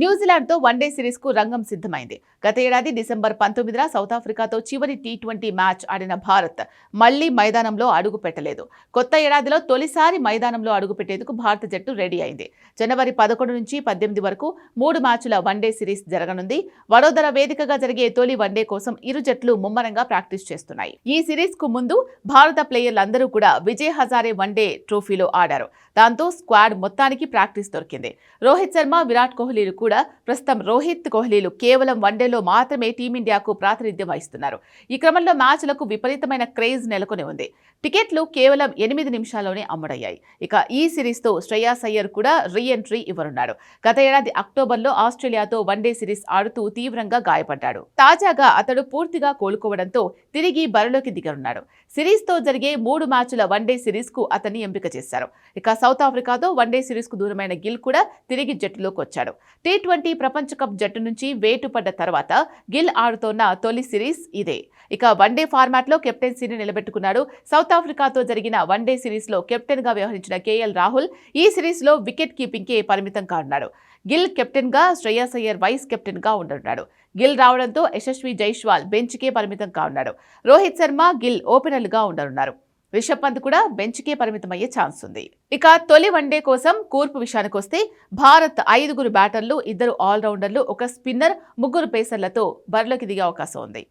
న్యూజిలాండ్తో వన్డే సిరీస్కు రంగం సిద్ధమైంది. గత ఏడాది డిసెంబర్ పంతొమ్మిదిన సౌత్ ఆఫ్రికాతో చివరి టీ ట్వంటీ మ్యాచ్ ఆడిన భారత్ మళ్ళీ మైదానంలో అడుగు పెట్టలేదు. కొత్త ఏడాదిలో తొలిసారి మైదానంలో అడుగు పెట్టేందుకు భారత జట్టు రెడీ అయింది. జనవరి పదకొండు నుంచి పద్దెనిమిది వరకు మూడు మ్యాచ్ల వన్డే సిరీస్ జరగనుంది. వడోదర వేదికగా జరిగే తొలి వన్డే కోసం ఇరు జట్లు ముమ్మరంగా ప్రాక్టీస్ చేస్తున్నాయి. ఈ సిరీస్కు ముందు భారత ప్లేయర్లందరూ కూడా విజయ్ హజారే వన్డే ట్రోఫీలో ఆడారు. దాంతో స్క్వాడ్ మొత్తానికి ప్రాక్టీస్ దొరికింది. రోహిత్ శర్మ విరాట్ కోహ్లీలు కూడా ప్రస్తుతం రోహిత్ కోహ్లీలు కేవలం వన్డేలో మాత్రమే టీమిండియాకు ప్రాతినిధ్యం వహిస్తున్నారు. ఈ క్రమంలో మ్యాచ్లకు విపరీతమైన క్రేజ్ నెలకొని ఉంది. టికెట్లు కేవలం ఎనిమిది నిమిషాల్లోనే అమ్ముడయ్యాయి. ఇక ఈ సిరీస్తో శ్రేయాస్ అయ్యర్ కూడా రీ ఎంట్రీ ఇవ్వనున్నాడు. గత ఏడాది అక్టోబర్లో ఆస్ట్రేలియాతో వన్డే సిరీస్ ఆడుతూ తీవ్రంగా గాయపడ్డాడు. తాజాగా అతడు పూర్తిగా కోలుకోవడంతో తిరిగి బరిలోకి దిగనున్నాడు. సిరీస్తో జరిగే మూడు మ్యాచ్ల వన్డే సిరీస్కు అతన్ని ఎంపిక చేశారు. ఇక సౌత్ ఆఫ్రికాతో వన్డే సిరీస్కు దూరమైన గిల్ కూడా తిరిగి జట్టులోకి వచ్చాడు. టీ ట్వంటీ ప్రపంచ కప్ జట్టు నుంచి వేటుపడ్డ తర్వాత గిల్ ఆడుతోన్న తొలి సిరీస్ ఇదే. ఇక వన్డే ఫార్మాట్లో కెప్టెన్సీని నిలబెట్టుకున్నాడు సౌత్ ఆఫ్రికాతో జరిగిన వన్డే సిరీస్లో కెప్టెన్గా వ్యవహరించిన కేఎల్ రాహుల్ ఈ సిరీస్లో వికెట్ కీపింగ్కే పరిమితం కానున్నాడు గిల్ కెప్టెన్గా శ్రేయస్ అయ్యర్ వైస్ కెప్టెన్గా ఉండనున్నాడు. గిల్ రావడంతో యశస్వి జైష్వాల్ బెంచ్కే పరిమితం కానున్నాడు రోహిత్ శర్మ గిల్ ఓపెనర్లుగా ఉండనున్నారు. రిషబ్ పంత్ కూడా బెంచ్కే పరిమితమయ్యే ఛాన్స్ ఉంది. ఇక తొలి వన్డే కోసం కూర్పు విషయానికి వస్తే భారత్ ఐదుగురు బ్యాటర్లు ఇద్దరు ఆల్రౌండర్లు ఒక స్పిన్నర్ ముగ్గురు పేసర్లతో బరిలోకి దిగే అవకాశం ఉంది.